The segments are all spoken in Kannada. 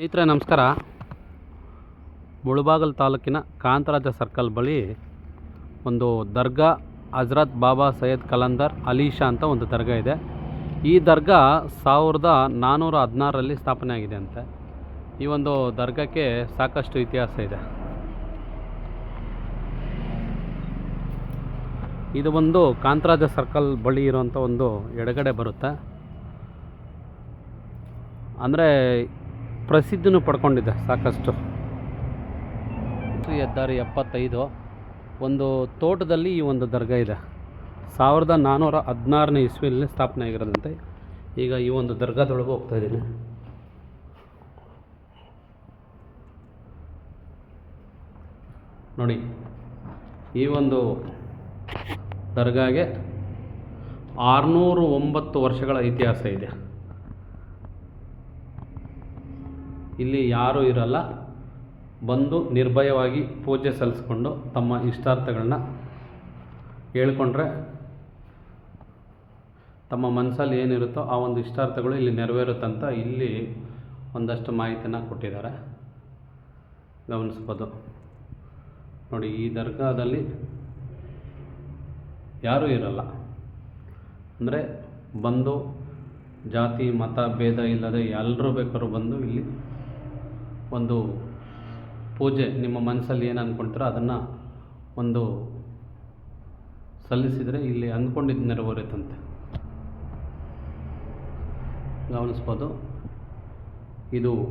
ಸ್ನೇಹಿತರೆ, ನಮಸ್ಕಾರ. ಮುಳುಬಾಗಲ್ ತಾಲೂಕಿನ ಕಾಂತರಾಜ ಸರ್ಕಲ್ ಬಳಿ ಒಂದು ದರ್ಗಾ ಹಜ್ರತ್ ಬಾಬಾ ಸೈಯದ್ ಕಲಂದರ್ ಅಲೀಶಾ ಅಂತ ಒಂದು ದರ್ಗಾ ಇದೆ. ಈ ದರ್ಗಾ ಸಾವಿರದ ನಾನ್ನೂರ ಹದಿನಾರರಲ್ಲಿ ಸ್ಥಾಪನೆ ಆಗಿದೆ ಅಂತೆ. ಈ ಒಂದು ದರ್ಗಾಕ್ಕೆ ಸಾಕಷ್ಟು ಇತಿಹಾಸ ಇದೆ. ಇದು ಒಂದು ಕಾಂತರಾಜ ಸರ್ಕಲ್ ಬಳಿ ಇರುವಂಥ ಒಂದು ಎಡಗಡೆ ಬರುತ್ತೆ. ಅಂದರೆ ಪ್ರಸಿದ್ಧಿನೂ ಪಡ್ಕೊಂಡಿದೆ ಸಾಕಷ್ಟು. ಹೆದ್ದಾರಿ ಎಪ್ಪತ್ತೈದು. ಒಂದು ತೋಟದಲ್ಲಿ ಈ ಒಂದು ದರ್ಗಾ ಇದೆ. ಸಾವಿರದ ನಾನ್ನೂರ ಹದಿನಾರನೇ ಇಸ್ವಿಯಲ್ಲಿ ಸ್ಥಾಪನೆ ಆಗಿರೋದಂತೆ. ಈಗ ಈ ಒಂದು ದರ್ಗಾದೊಳಗೆ ಹೋಗ್ತಾ ಇದ್ದೀನಿ. ನೋಡಿ, ಈ ಒಂದು ದರ್ಗಾಗೆ ಆರುನೂರು ಒಂಬತ್ತು ವರ್ಷಗಳ ಇತಿಹಾಸ ಇದೆ. ಇಲ್ಲಿ ಯಾರೂ ಇರಲ್ಲ. ಬಂದು ನಿರ್ಭಯವಾಗಿ ಪೂಜೆ ಸಲ್ಲಿಸ್ಕೊಂಡು ತಮ್ಮ ಇಷ್ಟಾರ್ಥಗಳನ್ನ ಹೇಳ್ಕೊಂಡ್ರೆ ತಮ್ಮ ಮನಸ್ಸಲ್ಲಿ ಏನಿರುತ್ತೋ ಆ ಒಂದು ಇಷ್ಟಾರ್ಥಗಳು ಇಲ್ಲಿ ನೆರವೇರುತ್ತಂತ ಇಲ್ಲಿ ಒಂದಷ್ಟು ಮಾಹಿತಿನ ಕೊಟ್ಟಿದ್ದಾರೆ. ಗಮನಿಸ್ಬೋದು. ನೋಡಿ, ಈ ದರ್ಗಾದಲ್ಲಿ ಯಾರೂ ಇರಲ್ಲ. ಅಂದರೆ ಬಂದು ಜಾತಿ, ಮತ, ಭೇದ ಇಲ್ಲದೆ ಎಲ್ಲರೂ ಬೇಕಾದ್ರೂ ಬಂದು ಇಲ್ಲಿ ಒಂದು ಪೂಜೆ ನಿಮ್ಮ ಮನಸ್ಸಲ್ಲಿ ಏನು ಅಂದ್ಕೊಳ್ತೀರೋ ಅದನ್ನು ಒಂದು ಸಲ್ಲಿಸಿದರೆ ಇಲ್ಲಿ ಅಂದ್ಕೊಂಡಿದ್ದು ನೆರವೇರುತ್ತಂತೆ. ಗಮನಿಸ್ಬೋದು. ಇದು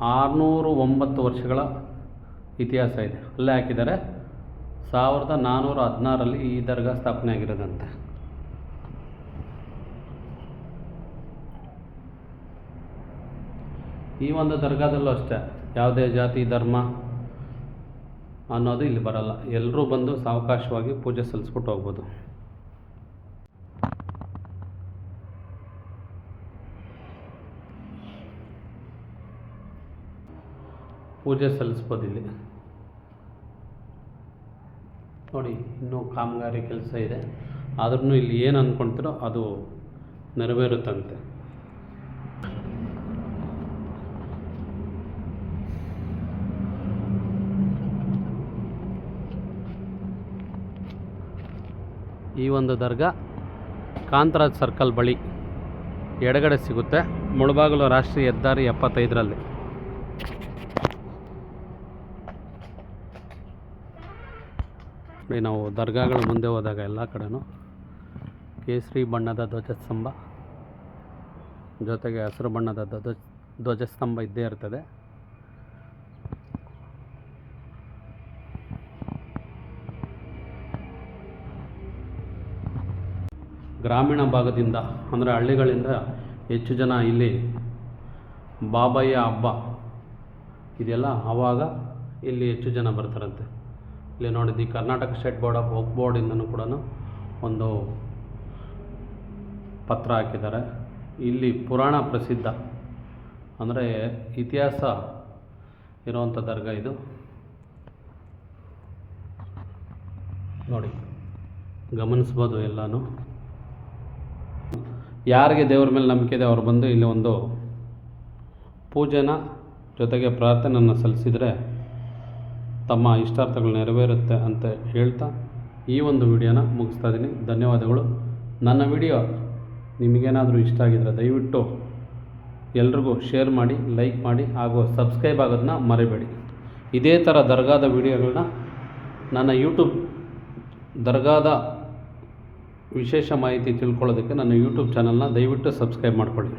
ಆರುನೂರು ಒಂಬತ್ತು ವರ್ಷಗಳ ಇತಿಹಾಸ ಇದೆ. ಅಲ್ಲೇ ಹಾಕಿದ್ದಾರೆ. ಸಾವಿರದ ನಾನ್ನೂರ ಹದಿನಾರರಲ್ಲಿ ಈ ದರ್ಗಾ ಸ್ಥಾಪನೆ ಆಗಿರೋದಂತೆ ಈ ಒಂದು ದರ್ಗಾದಲ್ಲೂ ಅಷ್ಟೇ, ಯಾವುದೇ ಜಾತಿ, ಧರ್ಮ ಅನ್ನೋದು ಇಲ್ಲಿ ಬರಲ್ಲ. ಎಲ್ಲರೂ ಬಂದು ಸಾವಕಾಶವಾಗಿ ಪೂಜೆ ಸಲ್ಲಿಸ್ಬಿಟ್ಟು ಹೋಗ್ಬೋದು. ಪೂಜೆ ಸಲ್ಲಿಸ್ಬೋದು ಇಲ್ಲಿ. ನೋಡಿ, ಇನ್ನೂ ಕಾಮಗಾರಿ ಕೆಲಸ ಇದೆ. ಆದ್ರೂ ಇಲ್ಲಿ ಏನು ಅಂದ್ಕೊಳ್ತೀರೋ ಅದು ನೆರವೇರುತ್ತಂತೆ. ಈ ಒಂದು ದರ್ಗಾ ಕಾಂತರಾಜ್ ಸರ್ಕಲ್ ಬಳಿ ಎಡಗಡೆ ಸಿಗುತ್ತೆ. ಮುಳಬಾಗಲು ರಾಷ್ಟ್ರೀಯ ಹೆದ್ದಾರಿ ಎಪ್ಪತ್ತೈದರಲ್ಲಿ. ನಾವು ದರ್ಗಾಗಳ ಮುಂದೆ ಹೋದಾಗ ಎಲ್ಲ ಕಡೆನೂ ಕೇಸರಿ ಬಣ್ಣದ ಧ್ವಜಸ್ತಂಭ. ಜೊತೆಗೆ ಹಸಿರು ಬಣ್ಣದ ಧ್ವಜ, ಧ್ವಜಸ್ತಂಭ ಇದ್ದೇ ಇರ್ತದೆ. ಗ್ರಾಮೀಣ ಭಾಗದಿಂದ, ಅಂದರೆ ಹಳ್ಳಿಗಳಿಂದ ಹೆಚ್ಚು ಜನ ಇಲ್ಲಿ ಬಾಬಯ್ಯ ಹಬ್ಬ. ಇದೆಲ್ಲ ಆವಾಗ ಇಲ್ಲಿ ಹೆಚ್ಚು ಜನ ಬರ್ತಾರಂತೆ. ಇಲ್ಲಿ ನೋಡಿದ್ದು Karnataka state board of Waqf ಬೋರ್ಡಿಂದನೂ ಕೂಡ ಒಂದು ಪತ್ರ ಹಾಕಿದ್ದಾರೆ. ಇಲ್ಲಿ ಪುರಾಣ ಪ್ರಸಿದ್ಧ, ಅಂದರೆ ಇತಿಹಾಸ ಇರುವಂಥ ದರ್ಗಾ ಇದು. ನೋಡಿ, ಗಮನಿಸ್ಬೋದು ಎಲ್ಲನೂ. ಯಾರಿಗೆ ದೇವ್ರ ಮೇಲೆ ನಂಬಿಕೆ ಇದೆ, ಅವ್ರು ಬಂದು ಇಲ್ಲಿ ಒಂದು ಪೂಜೆನ ಜೊತೆಗೆ ಪ್ರಾರ್ಥನೆಯನ್ನು ಸಲ್ಲಿಸಿದರೆ ತಮ್ಮ ಇಷ್ಟಾರ್ಥಗಳು ನೆರವೇರುತ್ತೆ ಅಂತ ಹೇಳ್ತಾ ಈ ಒಂದು ವಿಡಿಯೋನ ಮುಗಿಸ್ತಾ ಇದ್ದೀನಿ. ಧನ್ಯವಾದಗಳು. ನನ್ನ ವಿಡಿಯೋ ನಿಮಗೇನಾದರೂ ಇಷ್ಟ ಆಗಿದ್ರೆ ದಯವಿಟ್ಟು ಎಲ್ರಿಗೂ ಶೇರ್ ಮಾಡಿ, ಲೈಕ್ ಮಾಡಿ ಹಾಗೂ ಸಬ್ಸ್ಕ್ರೈಬ್ ಆಗೋದನ್ನ ಮರಿಬೇಡಿ. ಇದೇ ಥರ ದರ್ಗಾದ ವಿಡಿಯೋಗಳನ್ನ ನನ್ನ ಯೂಟ್ಯೂಬ್ ದರ್ಗಾದ ವಿಶೇಷ ಮಾಹಿತಿ ತಿಳ್ಕೊಳ್ಳೋದಕ್ಕೆ ನನ್ನ ಯೂಟ್ಯೂಬ್ ಚಾನಲ್ನ ದಯವಿಟ್ಟು ಸಬ್ಸ್ಕ್ರೈಬ್ ಮಾಡಿಕೊಳ್ಳಿ.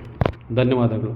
ಧನ್ಯವಾದಗಳು.